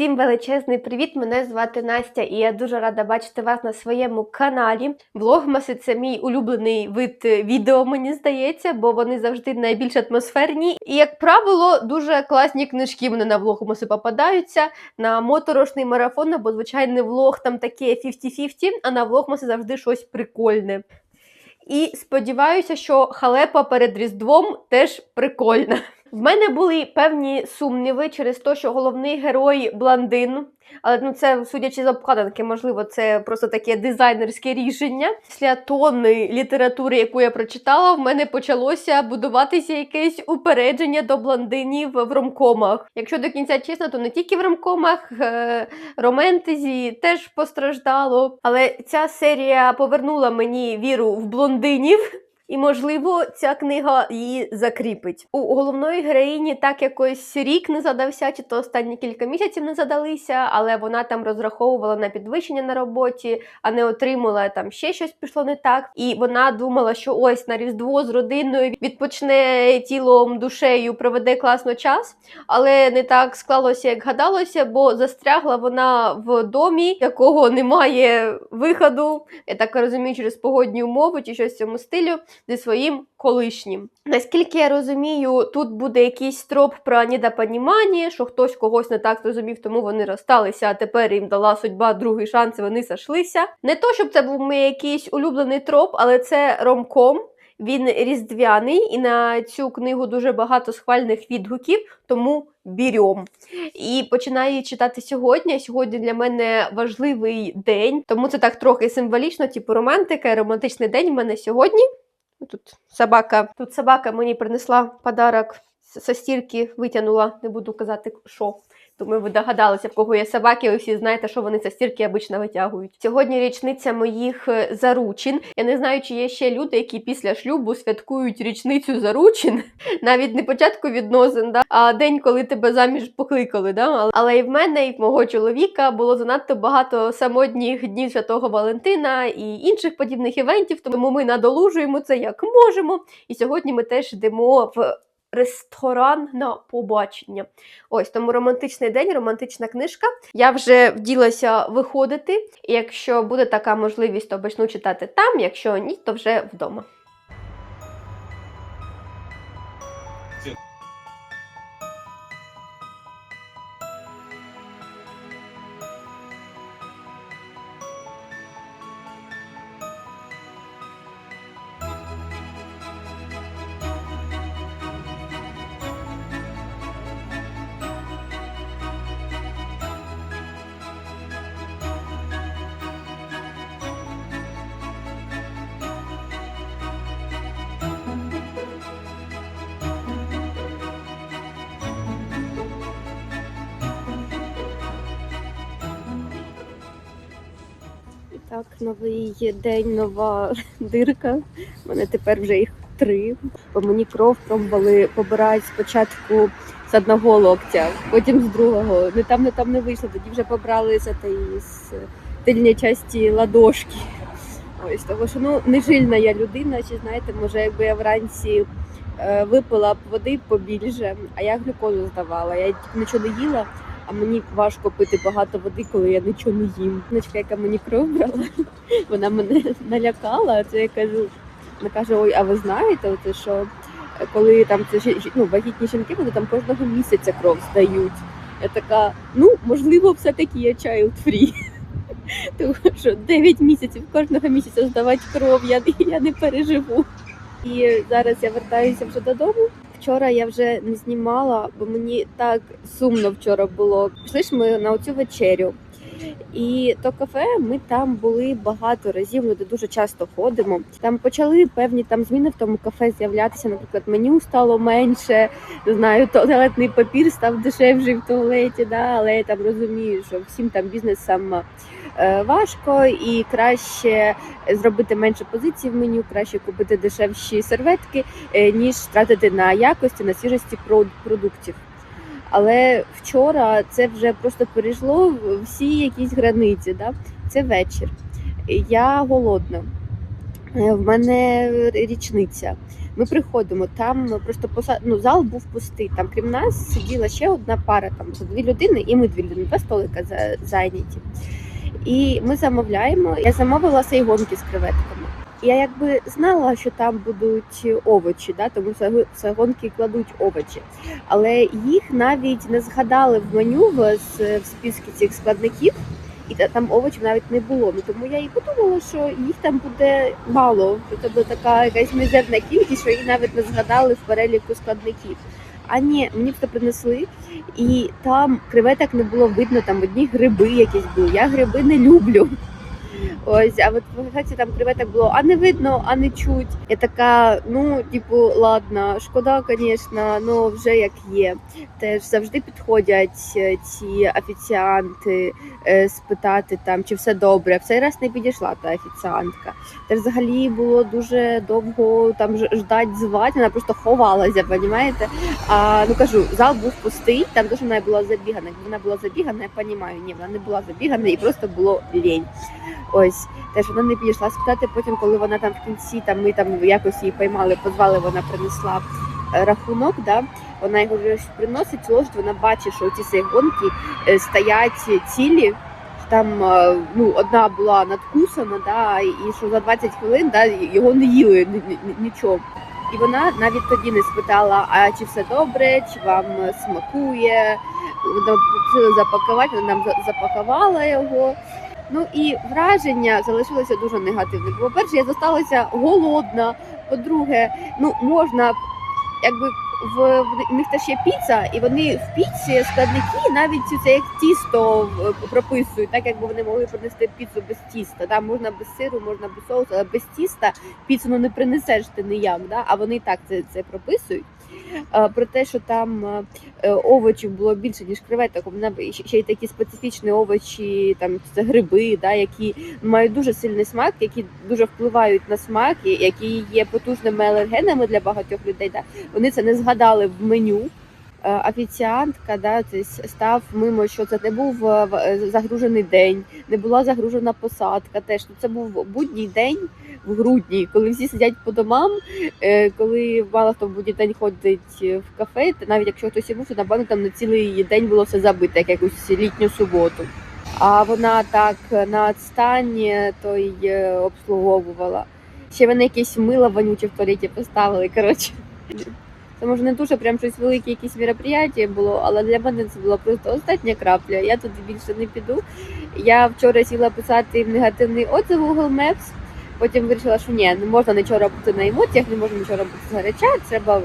Всім величезний привіт! Мене звати Настя, і я дуже рада бачити вас на своєму каналі. Влогмаси це мій улюблений вид е, відео, мені здається, бо вони завжди найбільш атмосферні. І, як правило, дуже класні книжки мене на влогмаси попадаються. На моторошний марафон, або звичайний влог там таке 50-50, а на влогмаси завжди щось прикольне. І сподіваюся, що халепа перед Різдвом теж прикольна. В мене були певні сумніви через те, що головний герой блондин. Але ну це, судячи з обкладинки, можливо, це просто таке дизайнерське рішення. Після тонни літератури, яку я прочитала, в мене почалося будуватися якесь упередження до блондинів в ромкомах. Якщо до кінця чесно, то не тільки в ромкомах, е- романтезі теж постраждало. Але ця серія повернула мені віру в блондинів. І, можливо, ця книга її закріпить. У головної героїні так якось рік не задався, чи то останні кілька місяців не задалися, але вона там розраховувала на підвищення на роботі, а не отримала там ще щось пішло не так. І вона думала, що ось на Різдво з родиною відпочне тілом, душею, проведе класно час, але не так склалося, як гадалося, бо застрягла вона в домі, якого немає виходу. Я так розумію, через погодні умови чи щось в цьому стилю зі своїм колишнім. Наскільки я розумію, тут буде якийсь троп про недопонімання, що хтось когось не так зрозумів, тому вони розсталися, а тепер їм дала судьба другий шанс, і вони сошлися. Не то, щоб це був мій якийсь улюблений троп, але це ромком. Він різдвяний, і на цю книгу дуже багато схвальних відгуків, тому бірьом. І починаю читати сьогодні. Сьогодні для мене важливий день, тому це так трохи символічно, типу романтика, романтичний день в мене сьогодні. Тут собака, тут собака мені принесла подарок. Со стірки, витягнула, не буду казати, що. Думаю, ви догадалися, в кого є собаки, ви всі знаєте, що вони це стірки обично витягують. Сьогодні річниця моїх е, заручин. Я не знаю, чи є ще люди, які після шлюбу святкують річницю заручин, навіть не початку відносин, да? а день, коли тебе заміж покликали. Да? Але і в мене, і в мого чоловіка було занадто багато самотніх днів Святого Валентина і інших подібних івентів, тому ми надолужуємо це як можемо. І сьогодні ми теж йдемо в ресторан на побачення. Ось тому романтичний день, романтична книжка. Я вже вділася виходити. Якщо буде така можливість, то почну читати там. Якщо ні, то вже вдома. День, нова дирка. У мене тепер вже їх три. Бо мені кров пробували побирати спочатку з одного локтя, потім з другого. Не там, не там не вийшло. Тоді вже побрали з, тієї, з тильної часті ладошки. Ось того, що ну нежильна я людина, чи знаєте, може, якби я вранці е, випила б води побільше, а я глюкозу здавала. Я нічого не їла. А мені важко пити багато води, коли я нічого не їм. Жіночка, яка мені кров брала, вона мене налякала. Це я кажу, вона каже: Ой, а ви знаєте, оце що коли там це ну, вагітні жінки, вони там кожного місяця кров здають. Я така, ну можливо, все-таки я child free. Тому що 9 місяців кожного місяця здавати кров, я, я не переживу. І зараз я вертаюся вже додому. Вчора я вже не знімала, бо мені так сумно вчора було. Пішли ж ми на оцю вечерю. І то кафе ми там були багато разів. Ми дуже часто ходимо. Там почали певні там зміни в тому кафе з'являтися. Наприклад, меню стало менше. Не знаю, туалетний папір став дешевший в туалеті. Да, але я там розумію, що всім там бізнесам е, важко і краще зробити менше позицій в меню, краще купити дешевші серветки, е, ніж тратити на якості, на свіжості прод- продуктів. Але вчора це вже просто перейшло всі якісь границі. Да? Це вечір. Я голодна. Е, В мене річниця. Ми приходимо, там просто поса... ну, зал був пустий. Там крім нас сиділа ще одна пара, там дві людини, і ми дві людини, два столика зайняті. І ми замовляємо. Я замовила сайгонки з креветками. Я якби знала, що там будуть овочі, да, тому що в сайгонки кладуть овочі. Але їх навіть не згадали в меню в, в списку цих складників і там овочів навіть не було. Ну тому я і подумала, що їх там буде мало. Це буде така якась мізерна кількість, що їх навіть не згадали в переліку складників. А ні, мені це принесли, і там креветок не було видно, там одні гриби якісь були. Я гриби не люблю. Ось, а от в ефекті там креветок було а не видно, а не чуть. Я така, ну, типу, ладно, шкода, звісно, ну вже як є. Теж завжди підходять е, ці офіціанти е, спитати там, чи все добре. В цей раз не підійшла та офіціантка. Теж взагалі було дуже довго там ждать звати, вона просто ховалася, понімаєте? А ну кажу, зал був пустий, там дуже вона була забігана. Вона була забігана, я розумію, ні, вона не була забігана, і просто було лінь. Ось теж вона не підійшла спитати. Потім, коли вона там в кінці, там ми там якось її поймали, позвали, вона принесла е, рахунок. Да? Вона його вже приносить, ложить, вона бачить, що ці сайгонки е, стоять цілі. Там е, ну, одна була надкусана, да, і що за 20 хвилин да, його не їли ні- ні- ні- нічого. І вона навіть тоді не спитала, а чи все добре, чи вам смакує. Вона запакувати, вона нам запакувала його. Ну і враження залишилося дуже негативне. Бо, по-перше, я зосталася голодна. По-друге, ну можна, якби в, в них теж є піца, і вони в піці складники навіть це як тісто прописують, так якби вони могли принести піцу без тіста. Да? Можна без сиру, можна без соусу, але без тіста піцу ну, не принесеш ти ніяк. Да? А вони так це, це прописують. Про те, що там е, е, овочів було більше, ніж креветок. Вона ще й такі специфічні овочі, там це гриби, да, які мають дуже сильний смак, які дуже впливають на смак, які є потужними алергенами для багатьох людей. Да. Вони це не згадали в меню. Е, Офіціантка да, став мимо, що це не був е, е, загружений день, не була загружена посадка. Теж це був будній день в грудні, коли всі сидять по домам, коли мало хто в будній день ходить в кафе, навіть якщо хтось і був, то напевно там на цілий день було все забите, як якусь літню суботу. А вона так на відстані то й обслуговувала. Ще вони якісь мила вонюче в туалеті поставили. Коротше. Це може не дуже прям щось велике, якісь мероприятие було, але для мене це була просто остання крапля. Я туди більше не піду. Я вчора сіла писати негативний отзив у Google Maps, потім вирішила, що ні, не можна нічого робити на емоціях, не можна нічого робити згаряча, треба,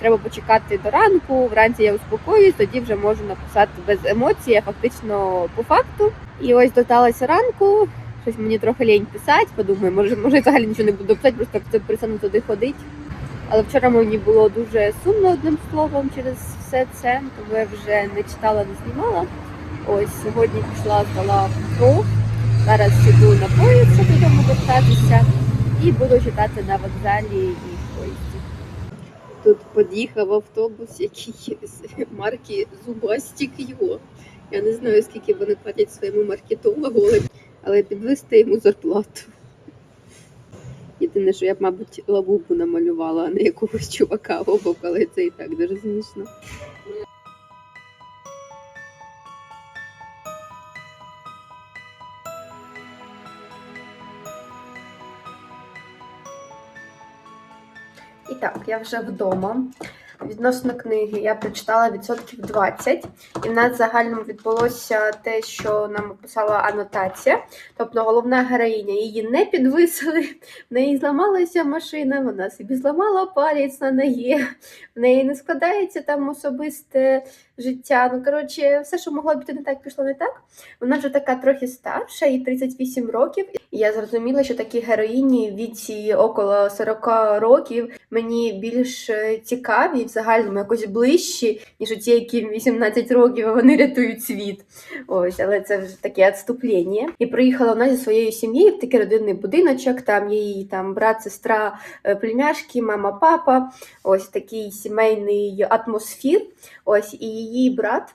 треба почекати до ранку. Вранці я успокоюсь, тоді вже можу написати без емоцій, а фактично по факту. І ось додалася ранку. Щось мені трохи лінь писати, подумаю, може, може взагалі нічого не буду писати, просто перестану туди ходити. Але вчора мені було дуже сумно одним словом через все це, тому я вже не читала, не знімала. Ось сьогодні пішла, здала ПРО. Зараз сиду на поїзд, щоб додому вертатися, і буду читати на вокзалі і в поїзді. Тут під'їхав автобус, який з марки Зубастік його. Я не знаю, скільки вони платять своєму маркетологу, але підвести йому зарплату. Єдине, що я б, мабуть, лабубу намалювала, а не якогось чувака обок, але це і так дуже смішно. І так, я вже вдома. Відносно книги. Я прочитала відсотків 20, і в нас в загальному відбулося те, що нам писала анотація. Тобто головна героїня її не підвисили, в неї зламалася машина, вона собі зламала палець на ногі, в неї не складається там особисте життя. Ну, коротше, все, що могло бути не так, пішло не так. Вона вже така трохи старша, їй 38 років. І я зрозуміла, що такі героїні в віці около 40 років мені більш е, цікаві, в загальному якось ближчі, ніж ті, яким 18 років, вони рятують світ. Ось, але це вже таке відступлення. І приїхала вона зі своєю сім'єю в такий родинний будиночок. Там її там брат, сестра, е, племяшки, мама, папа. Ось такий сімейний атмосфір. Ось і її брат.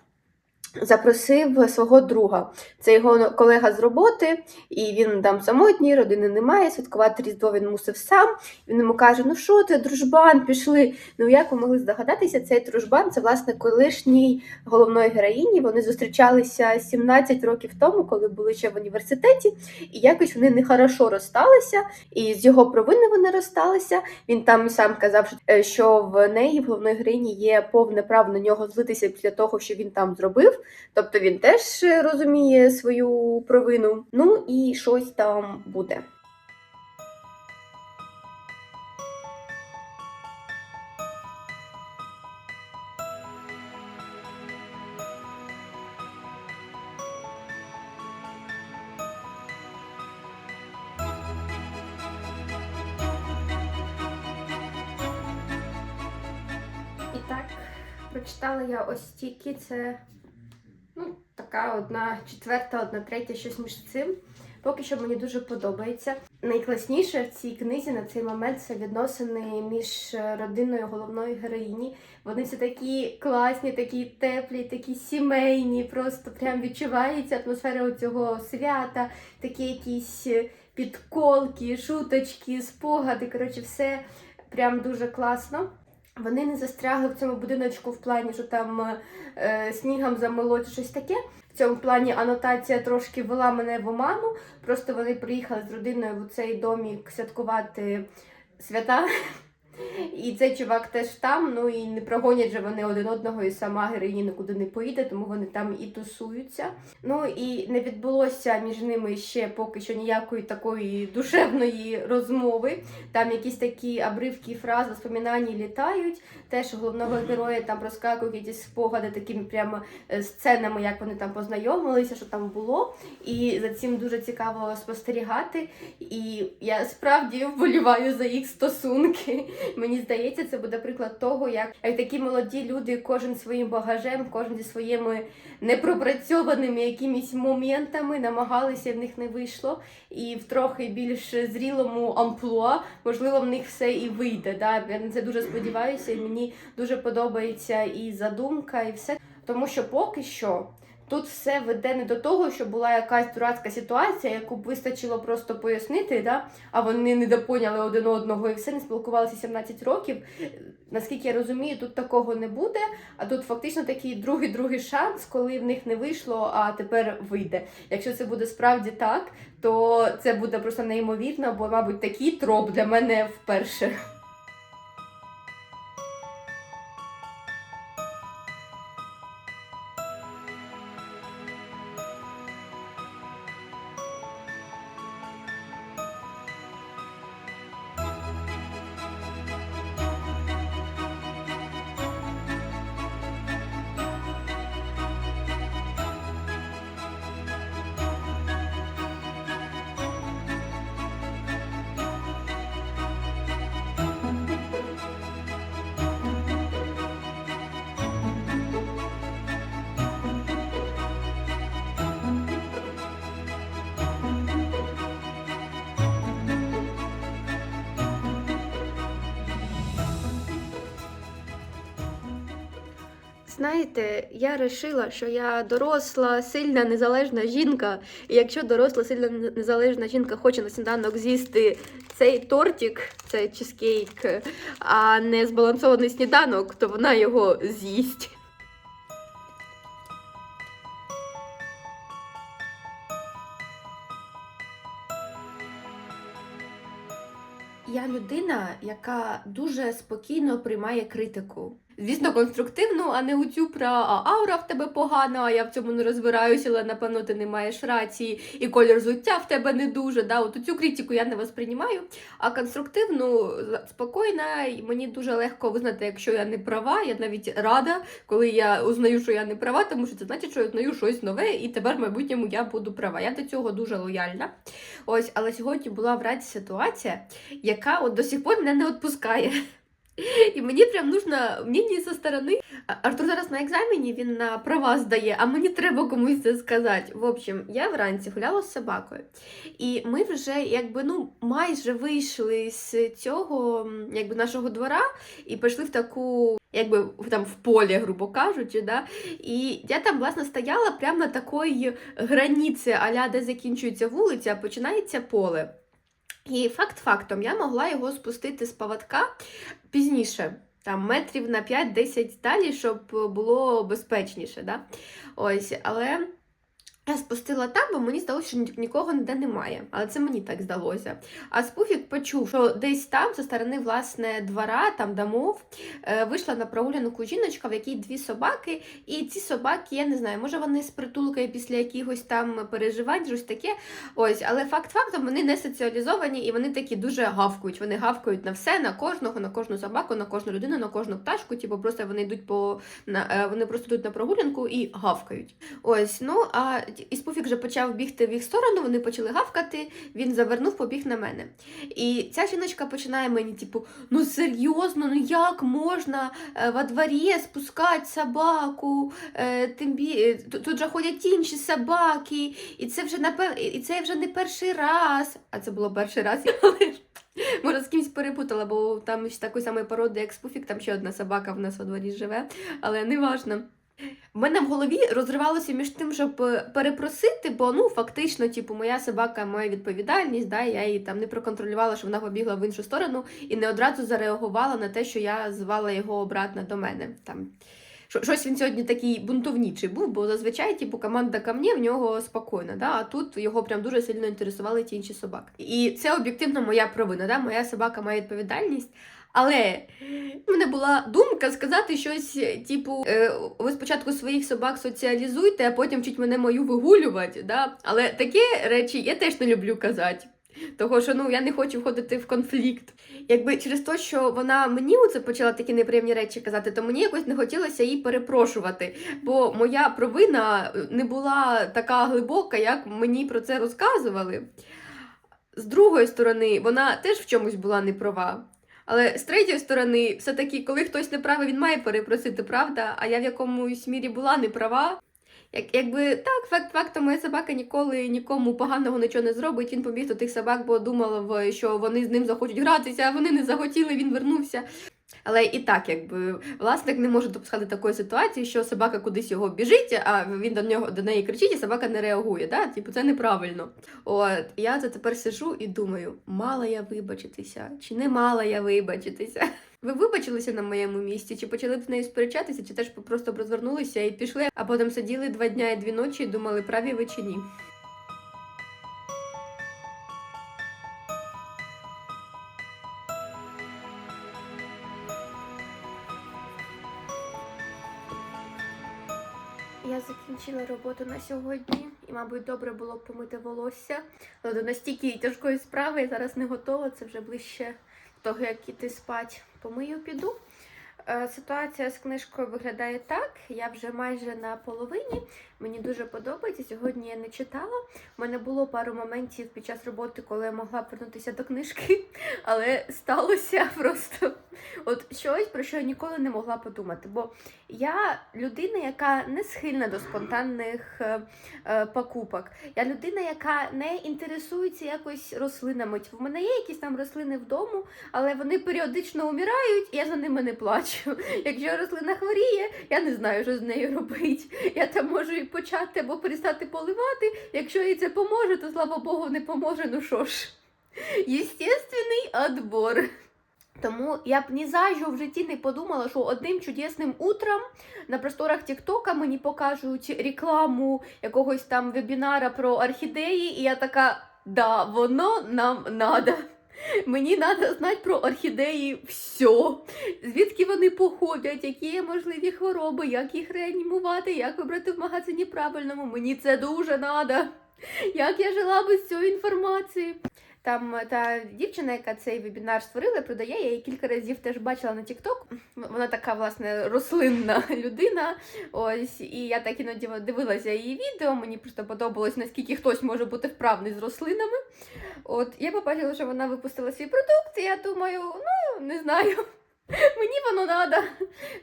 Запросив свого друга. Це його колега з роботи, і він там самотній, родини немає. Святкувати Різдво він мусив сам. Він йому каже: Ну що ти, дружбан, пішли. Ну як ви могли здогадатися, цей дружбан це власне колишній головної героїні. Вони зустрічалися 17 років тому, коли були ще в університеті, і якось вони нехорошо розсталися. І з його провини вони розсталися. Він там сам казав, що- е, в неї, в головної героїні, є повне право на нього злитися після того, що він там зробив. Тобто він теж е, розуміє свою провину. Ну і щось там буде. Прочитала я ось тільки це така одна четверта, одна третя, щось між цим. Поки що мені дуже подобається. Найкласніше в цій книзі на цей момент це відносини між родиною головної героїні. Вони всі такі класні, такі теплі, такі сімейні. Просто прям відчувається атмосфера цього свята, такі якісь підколки, шуточки, спогади. Коротше, все прям дуже класно. Вони не застрягли в цьому будиночку в плані, що там е, снігом замило чи щось таке. В цьому плані анотація трошки вела мене в оману. Просто вони приїхали з родиною в цей домік святкувати свята. І цей чувак теж там, ну і не прогонять же вони один одного, і сама героїня нікуди не поїде, тому вони там і тусуються. Ну і не відбулося між ними ще поки що ніякої такої душевної розмови. Там якісь такі обривки фраз, воспоминання літають. Теж головного героя там розкакують якісь спогади такими прямо е, сценами, як вони там познайомилися, що там було. І за цим дуже цікаво спостерігати. І я справді вболіваю за їх стосунки. Мені здається, це буде приклад того, як, такі молоді люди, кожен своїм багажем, кожен зі своїми непропрацьованими якимись моментами намагалися, в них не вийшло. І в трохи більш зрілому амплуа, можливо, в них все і вийде. Да? Я на це дуже сподіваюся, і мені дуже подобається і задумка, і все. Тому що поки що тут все веде не до того, що була якась дурацька ситуація, яку б вистачило просто пояснити, да? а вони не допоняли один одного і все не спілкувалися 17 років. Наскільки я розумію, тут такого не буде. А тут фактично такий другий другий шанс, коли в них не вийшло, а тепер вийде. Якщо це буде справді так, то це буде просто неймовірно, бо, мабуть, такий троп для мене вперше. Знаєте, я вирішила, що я доросла, сильна, незалежна жінка. І якщо доросла, сильна незалежна жінка хоче на сніданок з'їсти цей тортик, цей чизкейк, а не збалансований сніданок, то вона його з'їсть. Я людина, яка дуже спокійно приймає критику. Звісно, конструктивну, а не оцю про а аура в тебе погана, а я в цьому не розбираюся, але напевно ти не маєш рації, і колір взуття в тебе не дуже. Да? От цю критику я не восприймаю. А конструктивну, спокійна, і мені дуже легко визнати, якщо я не права. Я навіть рада, коли я узнаю, що я не права, тому що це значить, що я узнаю щось нове, і тепер в майбутньому я буду права. Я до цього дуже лояльна. Ось, але сьогодні була в раді ситуація, яка от до сих пор мене не відпускає. І мені прям нужно мнення зі сторони. Артур зараз на екзамені, він на права здає, а мені треба комусь це сказати. В общем, я вранці гуляла з собакою. І ми вже якби ну майже вийшли з цього якби нашого двора і пішли в таку, якби там в полі, грубо кажучи, да. І я там, власне, стояла прямо на такої границі, аля де закінчується вулиця, а починається поле. І факт фактом, я могла його спустити з поводка пізніше, там метрів на 5-10 далі, щоб було безпечніше. Да? Ось, але я спустила там, бо мені здалося, що нікого ніде немає. Але це мені так здалося. А Спуфік почув, що десь там, зі сторони власне двора, там домов, е, вийшла на прогулянку жіночка, в якій дві собаки. І ці собаки, я не знаю, може вони з притулкою після якихось там переживань, щось таке. Ось, але факт фактом вони не соціалізовані і вони такі дуже гавкають. Вони гавкають на все, на кожного, на кожну собаку, на кожну людину, на кожну пташку. Типу, просто вони йдуть по на е, вони просто йдуть на прогулянку і гавкають. Ось, ну а і Спуфік вже почав бігти в їх сторону, вони почали гавкати, він завернув, побіг на мене. І ця жіночка починає мені, типу, ну серйозно, ну як можна е, во дворі спускати собаку? Е, тим бі... е, тут, же ходять інші собаки, і це вже напев... і це вже не перший раз. А це було перший раз, але може з кимось перепутала, бо там ж такої самої породи, як Спуфік, там ще одна собака в нас во дворі живе, але не важно. В мене в голові розривалося між тим, щоб е, перепросити, бо ну фактично, типу, моя собака має відповідальність, да, я її там не проконтролювала, що вона побігла в іншу сторону, і не одразу зареагувала на те, що я звала його обратно до мене. Там Що- щось він сьогодні такий бунтовнічий був, бо зазвичай, типу, команда ко мне в нього спокійна, да? а тут його прям дуже сильно інтересували ті інші собаки. І це об'єктивно моя провина. Да? Моя собака має відповідальність. Але в мене була думка сказати щось, типу, е, ви спочатку своїх собак соціалізуйте, а потім вчіть мене мою вигулювати. Да? Але такі речі я теж не люблю казати. Того, що ну я не хочу входити в конфлікт. Якби через те, що вона мені оце почала такі неприємні речі казати, то мені якось не хотілося її перепрошувати. Бо моя провина не була така глибока, як мені про це розказували. З другої сторони, вона теж в чомусь була не права. Але з третьої сторони, все-таки, коли хтось не правий, він має перепросити, правда? А я в якомусь мірі була не права. Як, якби так, факт фактом, моя собака ніколи нікому поганого нічого не зробить. Він побіг до тих собак, бо думала, що вони з ним захочуть гратися, а вони не захотіли, він вернувся. Але і так, якби власник не може допускати такої ситуації, що собака кудись його біжить, а він до нього до неї кричить, і собака не реагує. Да? Типу, це неправильно. От я це тепер сижу і думаю, мала я вибачитися, чи не мала я вибачитися. Ви вибачилися на моєму місці, чи почали б з нею сперечатися, чи теж просто б розвернулися і пішли, а потім сиділи два дня і дві ночі і думали, праві ви чи ні. Закінчила роботу на сьогодні, і, мабуть, добре було б помити волосся. Але до настільки тяжкої справи я зараз не готова. Це вже ближче того, як іти спать. Помию, піду. Е, Ситуація з книжкою виглядає так. Я вже майже на половині. Мені дуже подобається. Сьогодні я не читала. У мене було пару моментів під час роботи, коли я могла повернутися до книжки, але сталося просто от щось, про що я ніколи не могла подумати. Бо я людина, яка не схильна до спонтанних е, е, покупок. Я людина, яка не інтересується якось рослинами. В мене є якісь там рослини вдома, але вони періодично умирають, і я за ними не плачу. Якщо рослина хворіє, я не знаю, що з нею робити. Я там можу і почати або перестати поливати. Якщо їй це поможе, то слава Богу, не поможе. Ну що ж, єстественний отбор. Тому я б ні за що в житті не подумала, що одним чудесним утром на просторах Тіктока мені покажуть рекламу якогось там вебінара про орхідеї, і я така, да, воно нам надо. Мені треба знати про орхідеї все. Звідки вони походять, які є можливі хвороби, як їх реанімувати, як вибрати в магазині правильному. Мені це дуже треба. Як я жила без цієї інформації? Там е, та дівчина, яка цей вебінар створила, продає, я її кілька разів теж бачила на TikTok. Вона така, власне, рослинна людина. Ось, і я так іноді дивилася її відео. Мені просто подобалось, наскільки хтось може бути вправний з рослинами. От я побачила, що вона випустила свій продукт, і я думаю, ну не знаю. Мені воно надо.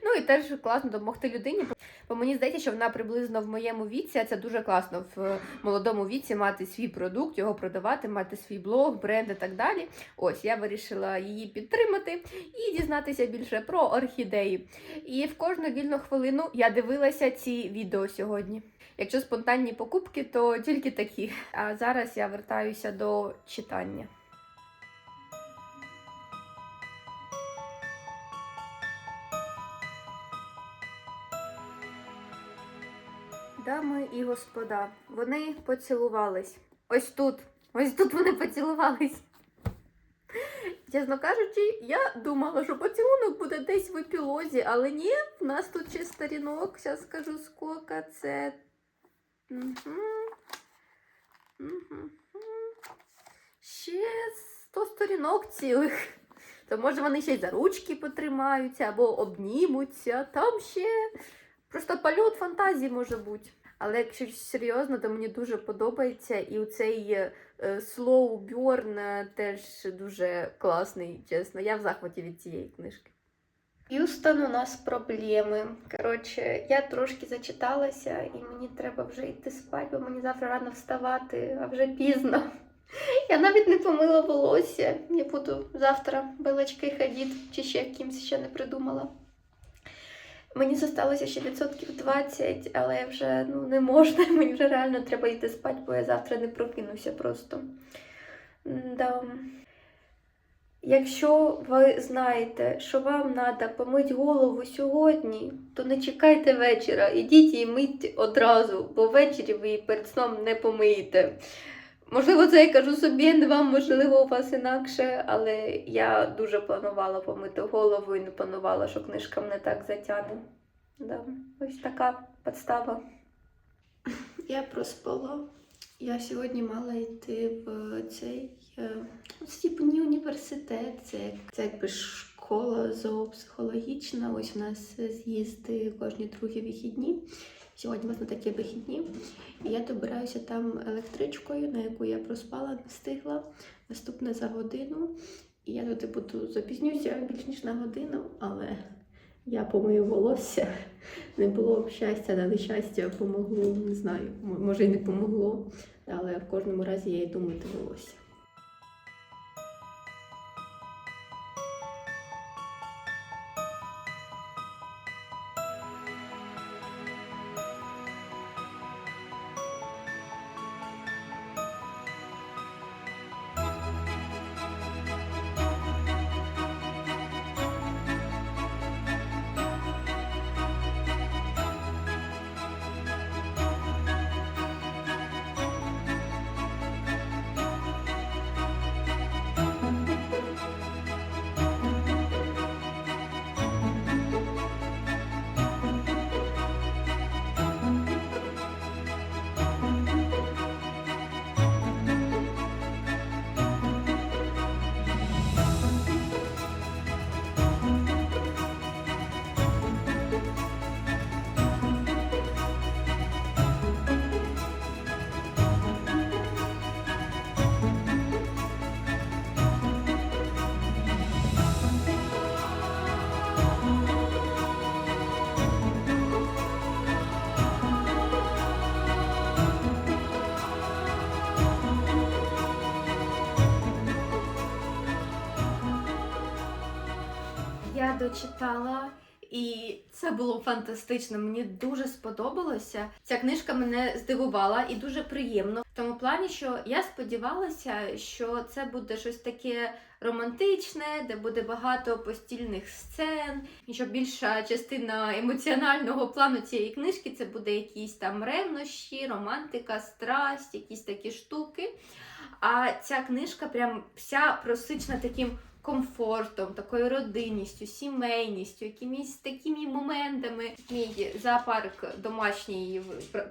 Ну і теж класно допомогти людині. Бо мені здається, що вона приблизно в моєму віці, а це дуже класно в молодому віці мати свій продукт, його продавати, мати свій блог, бренд і так далі. Ось я вирішила її підтримати і дізнатися більше про орхідеї. І в кожну вільну хвилину я дивилася ці відео сьогодні. Якщо спонтанні покупки, то тільки такі. А зараз я вертаюся до читання. Дами і господа, вони поцілувались. Ось тут. Ось тут вони поцілувались. Чесно кажучи, я думала, що поцілунок буде десь в епілозі, але ні, в нас тут ще сторінок. Зараз скажу скільки це. Угу. Угу. Ще 100 сторінок цілих. То може вони ще й за ручки потримаються або обнімуться. Там ще просто польот фантазії може бути. Але якщо серйозно, то мені дуже подобається. І цей е, slow burn е, теж дуже класний, чесно. Я в захваті від цієї книжки. Юстон, у нас проблеми. Коротше, я трошки зачиталася, і мені треба вже йти спати, бо мені завтра рано вставати, а вже пізно. Я навіть не помила волосся. Я буду завтра белочки ходити, чи ще якимсь ще не придумала. Мені зосталося ще відсотків 20, але вже ну, не можна. Мені вже реально треба йти спати, бо я завтра не прокинуся просто. Да. Якщо ви знаєте, що вам треба помити голову сьогодні, то не чекайте вечора, ідіть і мить одразу, бо ввечері ви її перед сном не помиєте. Можливо, це я кажу собі, не вам, можливо, у вас інакше, але я дуже планувала помити голову і не планувала, що книжка мене так затягне. Да. Ось така підстава. Я проспала. Я сьогодні мала йти в цей це типу не університет, це, це якби школа зоопсихологічна. Ось у нас з'їзди кожні другі вихідні. Сьогодні у нас на такі вихідні. І я добираюся там електричкою, на яку я проспала, не встигла. Наступне за годину. І я туди буду запізнюся більш ніж на годину, але я помию волосся. Не було щастя, на нещастя помогло, не знаю, може і не помогло, але в кожному разі я йду мити волосся. Я дочитала, і це було фантастично. Мені дуже сподобалося. Ця книжка мене здивувала і дуже приємно. В тому плані, що я сподівалася, що це буде щось таке романтичне, де буде багато постільних сцен, і що більша частина емоціонального плану цієї книжки це буде якісь там ревнощі, романтика, страсть, якісь такі штуки. А ця книжка прям вся просична таким комфортом, такою родинністю, сімейністю, якимись такими моментами. Мій зоопарк домашній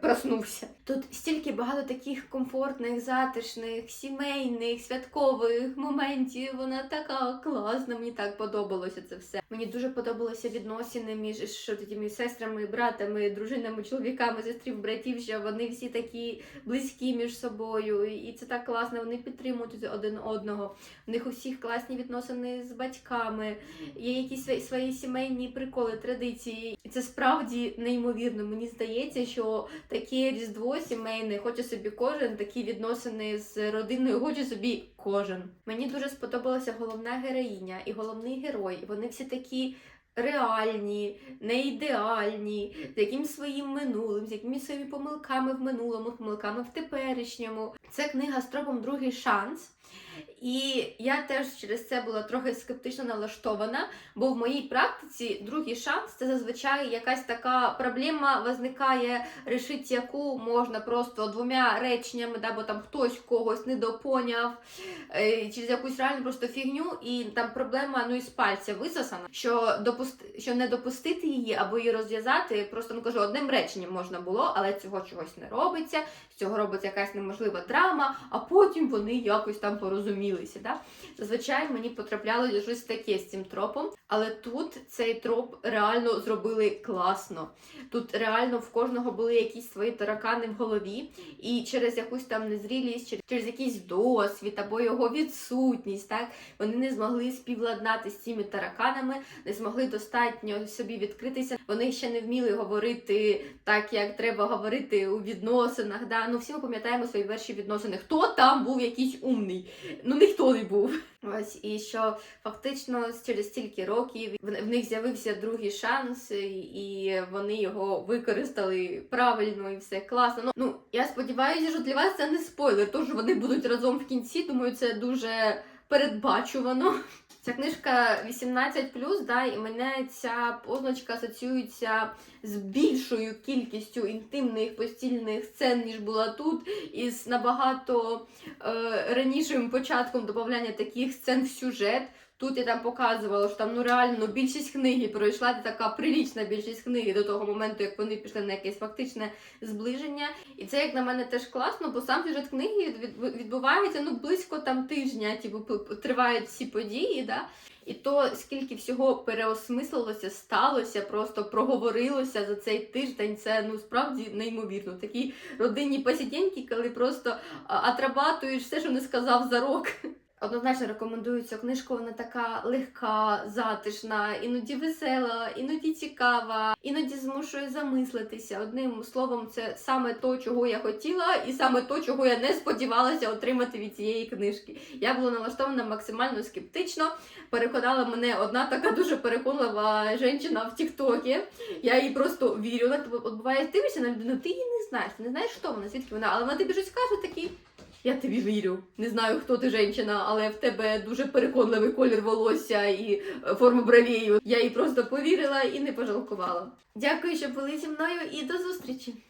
проснувся. Тут стільки багато таких комфортних, затишних, сімейних, святкових моментів. Вона така класна, мені так подобалося це все. Мені дуже подобалися відносини між що такими сестрами, братами, дружинами, чоловіками, сестрів, братів, що вони всі такі близькі між собою, і це так класно. Вони підтримують один одного. В них у всіх класні відносини відносини з батьками, є якісь свої, сімейні приколи, традиції. Це справді неймовірно. Мені здається, що таке різдво сімейне хоче собі кожен, такі відносини з родиною хоче собі кожен. Мені дуже сподобалася головна героїня і головний герой. Вони всі такі. Реальні, не ідеальні, з якимось своїм минулим, з якимись своїми помилками в минулому, помилками в теперішньому. Це книга з тропом Другий шанс. І я теж через це була трохи скептично налаштована, бо в моїй практиці другий шанс це зазвичай якась така проблема виникає, рішити яку можна просто двома реченнями, да, бо там хтось когось недопоняв, е, через якусь реальну просто фігню, і там проблема ну із пальця висосана, що допусти, що не допустити її або її розв'язати, просто ну кажу, одним реченням можна було, але цього чогось не робиться, з цього робиться якась неможлива драма, а потім вони якось там порозумілися. Да? Зазвичай мені потрапляло щось таке з цим тропом, але тут цей троп реально зробили класно. Тут реально в кожного були якісь свої таракани в голові, і через якусь там незрілість, через- якийсь досвід або його відсутність, так вони не змогли співладнати з цими тараканами, не змогли достатньо собі відкритися. Вони ще не вміли говорити так, як треба говорити у відносинах. Да? Ну всі ми пам'ятаємо свої перші відносини. Хто там був якийсь умний? Ну ніхто не був. Ось і що фактично через стільки років в, в них з'явився другий шанс, і, вони його використали правильно і все класно. Ну, ну я сподіваюся, що для вас це не спойлер, тож вони будуть разом в кінці. Думаю, це дуже передбачувано. Ця книжка 18+, да, і мене ця позначка асоціюється з більшою кількістю інтимних постільних сцен, ніж була тут, і з набагато е, ранішим початком додавання таких сцен в сюжет. Тут я там показувала, що там ну реально більшість книги пройшла така прилічна більшість книги до того моменту, як вони пішли на якесь фактичне зближення. І це як на мене теж класно, бо сам сюжет книги від- відбувається ну близько там тижня, типу тривають всі події. Да? І то скільки всього переосмислилося, сталося, просто проговорилося за цей тиждень. Це ну справді неймовірно. Такі родинні посіденьки, коли просто а, отрабатуєш все, що не сказав за рок. Однозначно рекомендую цю книжку. Вона така легка, затишна, іноді весела, іноді цікава, іноді змушує замислитися. Одним словом, це саме то, чого я хотіла, і саме то, чого я не сподівалася отримати від цієї книжки. Я була налаштована максимально скептично. Переконала мене одна така дуже переконлива жінка в Тіктокі. Я їй просто вірю. Вона от буває, дивишся на людину, ти її не знаєш, не знаєш, хто вона, звідки вона, але вона тобі щось каже такий. Я тобі вірю. Не знаю, хто ти жінка, але в тебе дуже переконливий колір волосся і форму бровію. Я їй просто повірила і не пожалкувала. Дякую, що були зі мною, і до зустрічі!